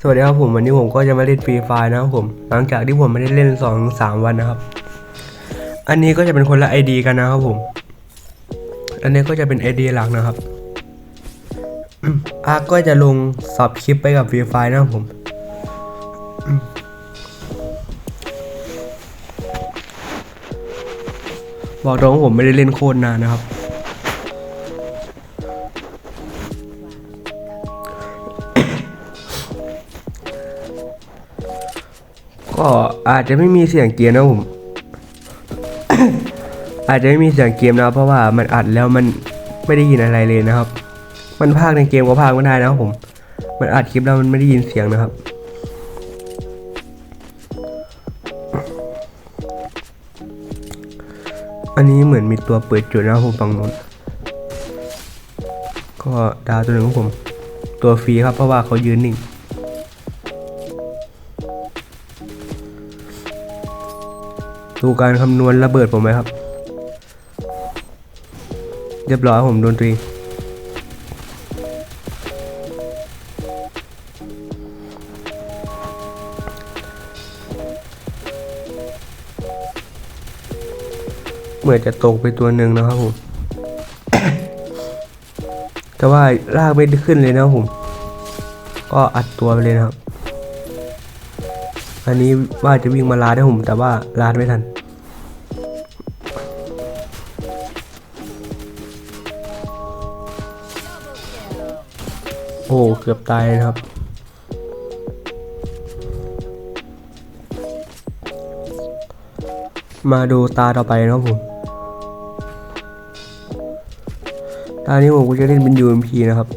สวัสดีครับผมวันนี้ผมก็จะมาเล่นฟรีไฟนะครับผม หลังจากที่ผมไม่ได้เล่น2อสามวันนะครับ อันนี้ก็จะเป็นคนละไอดีกันนะครับผม อันนี้ก็จะเป็นไอดีหลักนะครับอาร์ก็จะลงสับคลิปไปกับฟรีไฟนะครับผมบอกตรงว่าผมไม่ได้เล่นโคตรนานนะครับ ก็อาจจะไม่มีเสียงเกมนะผม อาจจะไม่มีเสียงเกมนะเพราะว่ามันอัดแล้วมันไม่ได้ยินอะไรเลยนะครับ มันพากในเกมก็พากไม่ได้นะครับผม มันอัดคลิปแล้วมันไม่ได้ยินเสียงนะครับอันนี้เหมือนมีตัวเปิดจุดนะครับผมฝั่งนู้นก็ดาวตัวหนึ่งของผม ตัวฟรีครับเพราะว่าเขายืนนิ่ง ดูการคำนวณระเบิดผมไหมครับ เรียบร้อยผมโดนตัวเหมือนจะตกไปตัวหนึ่งนะครับผม แต่ว่าลากไม่ได้ขึ้นเลยนะครับผม ก็อัดตัวไปเลยนะครับ อันนี้ว่าจะวิ่งมาลาดให้ผมแต่ว่าลาดไม่ทัน โอ้เกือบตายเลยนะครับมาดูตาต่อไปนะครับผม ตานี้ผมก็จะเล่นเป็น UMP นะครับ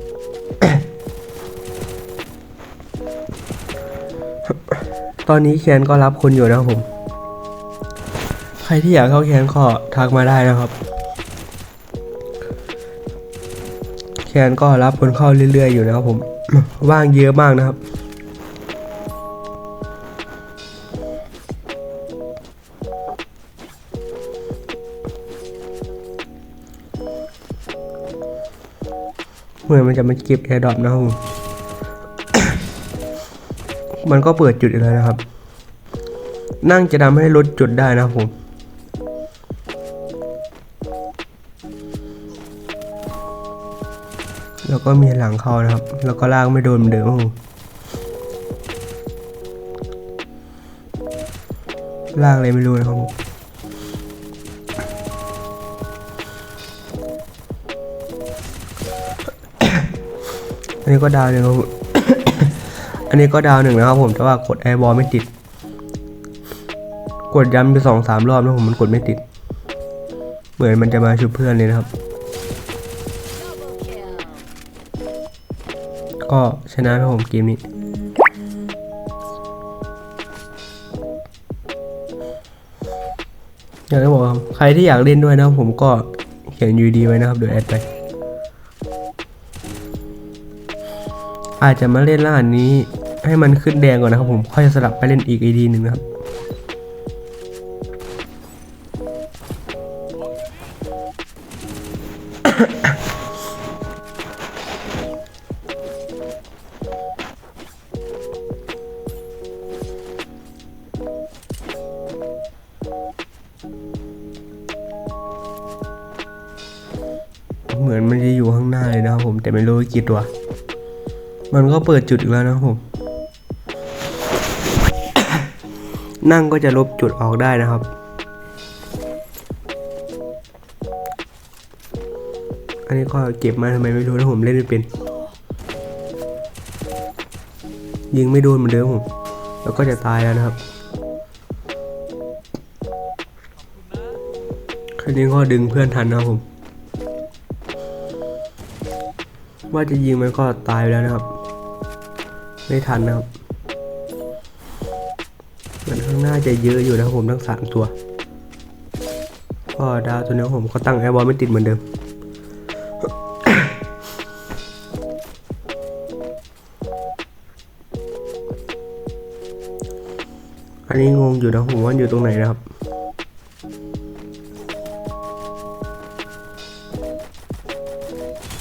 ตอนนี้แคนก็รับคนอยู่นะผม ใครที่อยากเข้าแคนก็ทักมาได้นะครับ แคนก็รับคนเข้าเรื่อยๆอยู่นะครับผม ว่างเยอะมากนะครับเหมือนมันจะมาเก็บแอร์ดรอปนะครับผ มันก็เปิดจุดอีกแล้วนะครับ นั่งจะทำให้ลดจุดได้นะครับผมแล้วก็มีหลังเขานะครับ แล้วก็ลากไม่โดนเหมือนเดิมครับผมลากอะไรไม่รู้นะครับอันนี้ก็ดาวหนึ่งครับ นนี้ก็ดาวหนึ่งนะครับผมแต่ว่ากดแอร์บอลไม่ติด กดย้ำไปสองสามรอบแล้วผมมันกดไม่ติด เหมือนมันจะมาชุบเพื่อนเลยนะครับ ก็ชนะครับผมเกมนี้อยากจะบอกครับใครที่อยากเล่นด้วยนะผมก็เขียนยูดีไว้นะครับเดี๋ยวแอดไป อาจจะมาเล่นรหัสนี้ ให้มันขึ้นแดงก่อนนะครับผม ค่อยสลับไปเล่นอีกไอดีหนึ่งนะครับเหมือนมันจะอยู่ข้างหน้าเลยนะครับผมแต่ไม่รู้ว่ากี่ตัว มันก็เปิดจุดอีกแล้วนะครับผม นั่งก็จะลบจุดออกได้นะครับ อันนี้ก็เก็บมาทำไมไม่รู้นะผมเล่นไม่เป็น ยิงไม่โดนเหมือนเดิมผม แล้วก็จะตายแล้วนะครับครั้นี้ก็ดึงเพื่อนทันนะครับผม ว่าจะยิงมันก็ตายแล้วนะครับ ไม่ทันนะครับ นข้างน้าจะเยอะอยู่นะผมทั้งสามตัว ก็ดาวตัวนี้ผมก็ตั้งแอร์บอลไม่ติดเหมือนเดิม อันนี้งงอยู่นะผมว่าอยู่ตรงไหนนะครับ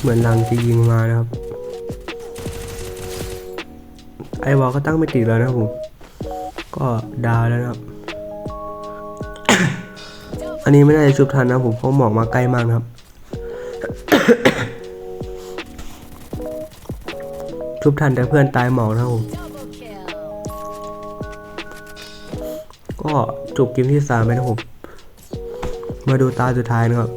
เหมือนลังจะยิงมานะครับ ไอวอลก็ตั้งไม่ติดแล้วนะผม ก็ดาวแล้วนะครับ อันนี้ไม่น่าจะชุบทันนะผมเพราะหมอกมาใกล้มากนะครับ ชุบทันแต่เพื่อนตายหมอกนะผม ก็จบเกมที่สามไปนะผม มาดูตาสุดท้ายนะครับ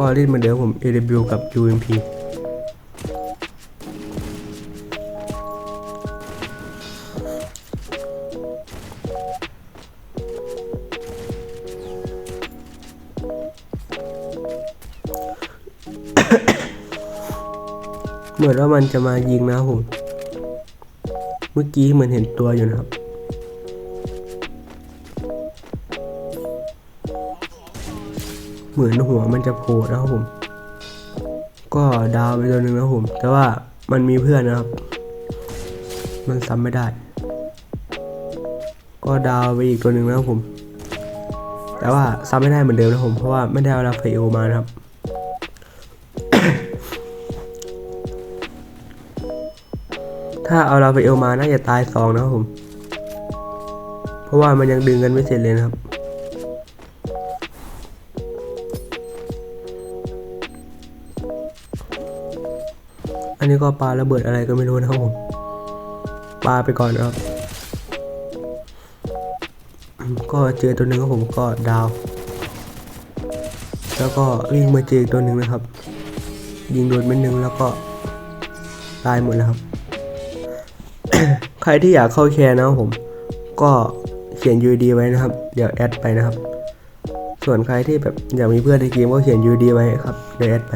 ก็เล่นเหมือนเดิมผม AW กับ UMP เหมือนว่ามันจะมายิงนะครับผม เมื่อกี้เหมือนเห็นตัวอยู่นะครับ เหมือนหัวมันจะโผล่นะครับผม ก็ดาวไปตัวหนึ่งนะครับผม แต่ว่ามันมีเพื่อนนะครับ มันซ้ำไม่ได้ ก็ดาวไปอีกตัวหนึ่งนะครับผม แต่ว่าซ้ำไม่ได้เหมือนเดิมนะครับผม เพราะว่าไม่ได้เอาลาฟาเอลมานะครับถ้าเอาลาฟาเอลมาน่าจะตายสองนะครับผม เพราะว่ามันยังดึงกันไม่เสร็จเลยนะครับ นนี้ก็ปลาระเบิดอะไรก็ไม่รู้นะครับผมปลาไปก่อนนะครับ ก็เจอตัวหนึ่งครับผมก็ดาว แล้วก็วิ่งมาเจออีกตัวหนึ่งนะครับ ยิงโดนเม็ดหนึ่งแล้วก็ตายหมดแล้วครับ ใครที่อยากเข้าแชร์นะครับผม ก็เขียน UD ไว้นะครับ เดี๋ยวแอดไปนะครับ ส่วนใครที่แบบอยากมีเพื่อนในเกมก็เขียน UD ไว้ครับ เดี๋ยวแอดไป